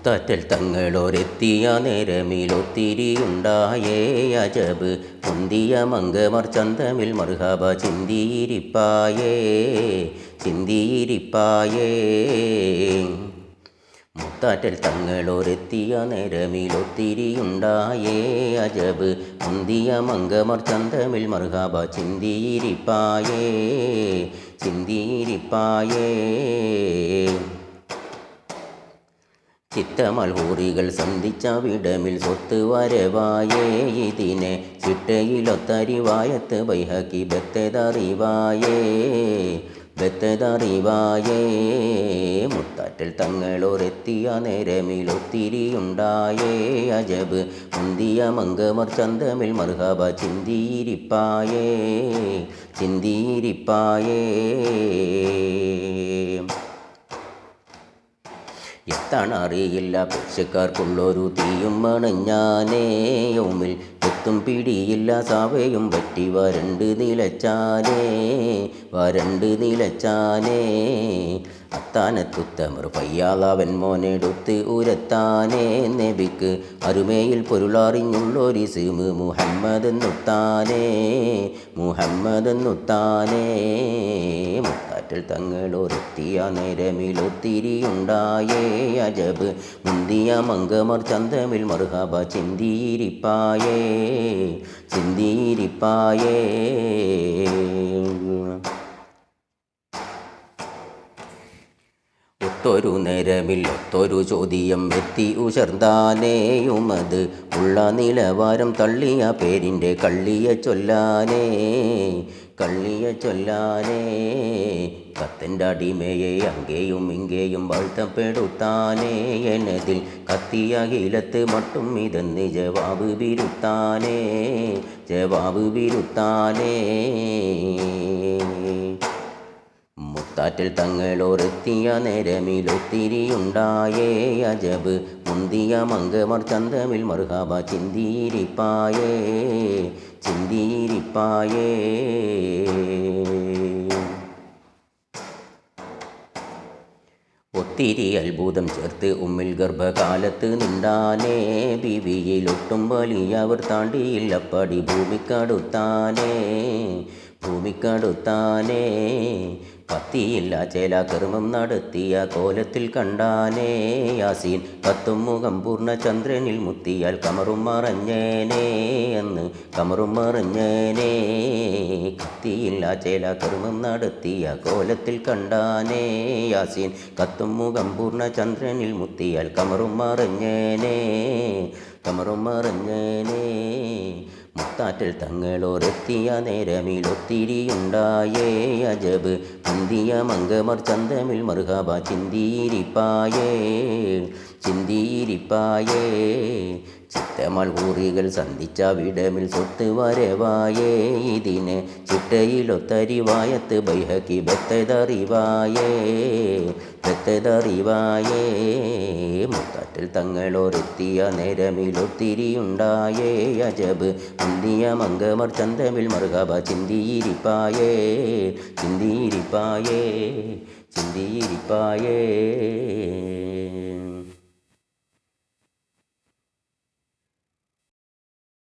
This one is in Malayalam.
മുത്താറ്റൽ തങ്ങളോരെത്തിയ നേരമിലൊത്തിരിയുണ്ടായേ അജബ്. മുന്തിയ മങ്കമർ ചന്തമിൽ മർഹബ ചിന്തിയിരിപ്പായേ ചിന്തിയിരിപ്പായേ. മുത്താറ്റൽ തങ്ങളോരെത്തിയ നേരമിലൊത്തിരിയുണ്ടായേ അജബ്. മുന്തിയ മങ്കമർ ചന്തമിൽ മർഹബ ചിന്തിയിരിപ്പായേ ചിന്തിയിരിപ്പായേ. ചിത്തമൽഹൂറികൾ സന്ധിച്ച വിടമിൽ സ്വത്ത് വരവായേ ഇതിനെ ചിട്ടയിലൊത്തരിവായത്ത് ബൈഹക്കി ബത്തതറിവായേ ബത്തതറിവായേ. മുത്താറ്റൽ തങ്ങളോരെത്തിയ നേരമിലൊത്തിരിയുണ്ടായേ. അജബ് മുന്തിയ മങ്കമർ ചന്തമിൽ മർഹബ ചിന്തിയിരിപ്പായേ ചിന്തിയിരിപ്പായേ. എത്താണറിയില്ല പക്ഷക്കാർക്കുള്ളൊരു തീയും മണഞ്ഞാനേ യൗമിൽ എത്തും പിടിയില്ല സാവയും പറ്റി വരണ്ട് നിലച്ചാനേ വരണ്ട് നിലച്ചാനേ അത്താനത്തുത്തമർ പയ്യാളവൻ മോനെടുത്ത് ഉരത്താനേ നബിക്ക് അരുമയിൽ പൊരുളറിഞ്ഞുള്ളൊരു സിമ് മുഹമ്മദ് മുഹമ്മദെന്നുത്താനേ. മുഹമ്മദ് നുത്താനേ മുത്താറ്റൽ തങ്ങളൊരുത്തിയ നേരമിലൊത്തിരിയുണ്ടായേ അജബ് മുന്തിയ മംഗമർ ചന്തമിൽ മർഹബ ചിന്തിയിരിപ്പായേ ചിന്തിയിരിപ്പായേ. ഒത്തൊരു നേരമിൽ ഒത്തൊരു ചോദ്യം എത്തി ഉശർന്താനേയുമത് ഉള്ള നിലവാരം തള്ളിയ പേരിന്റെ കള്ളിയ ചൊല്ലാനേ കള്ളിയ ചൊല്ലാനേ. കത്തന്റെ അടിമയെ അങ്ങേയും ഇങ്ങേയും വാഴ്ത്തപ്പെടുത്താനേ എന്നതിൽ കത്തിയ ഹീലത്ത് മട്ടും ഇതെന്ന് ജവാബ് വിരുത്താനേ ജവാബ് വിരുത്താനേ. മുത്താറ്റിൽ തങ്ങളോരെത്തിയ നേരമിലൊത്തിരിയുണ്ടായേ അജബ് മുന്തിയ മങ്കമർ ചന്തമിൽ മർഹബ ചിന്തിയിരിപ്പായേ ചിന്തിയിരിപ്പായേ ഒത്തിരി അത്ഭുതം ചേർത്ത് ഉമ്മിൽ ഗർഭകാലത്ത് നിണ്ടാനേ ബിവിയിലൊട്ടും വലിയ അവർ താണ്ടിയില്ലപ്പടി ഭൂമിക്കടുത്താനേ ഭൂമിക്കടുത്താനേ പത്തിയില്ല ചേല കർമ്മം നടത്തിയ കോലത്തിൽ കണ്ടാനേ. യാസീൻ പത്തും മുഖം പൂർണ ചന്ദ്രനിൽ മുത്തിയാൽ കമറും മറഞ്ഞേനേ എന്ന് കമറും മറഞ്ഞേനേ. കത്തിയില്ല ചേല കർമ്മം നടത്തിയ കോലത്തിൽ കണ്ടാനേ. യാസീൻ കത്തും മുഖം പൂർണ ചന്ദ്രനിൽ മുത്തിയാൽ കമറും മറഞ്ഞേനേ. കമറും മറഞ്ഞേനേ. മുത്താറ്റൽ തങ്ങളോരെത്തിയ നേരമിൽ ഒത്തിരിയുണ്ടായേ അജബ് ചിന്തിയ മങ്കമർ ചന്തമിൽ മർഹബ ചിന്തിയിരിപ്പായേ ചിന്തിയിരിപ്പായേ. ചിത്തമൾ കൂറികൾ സന്ധിച്ച വിടമിൽ സ്വത്ത് വരവായേ ഇതിനെ ചിട്ടയിലൊത്തരിവായത്ത് ബൈഹക്കി ബത്തതറിവായേ. ബത്തതറിവായേ. മുത്താറ്റിൽ തങ്ങളോരെത്തിയ നേരമിലൊത്തിരിയുണ്ടായേ. അജബ് മുന്തിയ മംഗമർ ചന്തമിൽ മൃഗബ ചിന്തിയിരിപ്പായേ. ചിന്തിയിരിപ്പായേ. ചിന്തിയിരിപ്പായേ.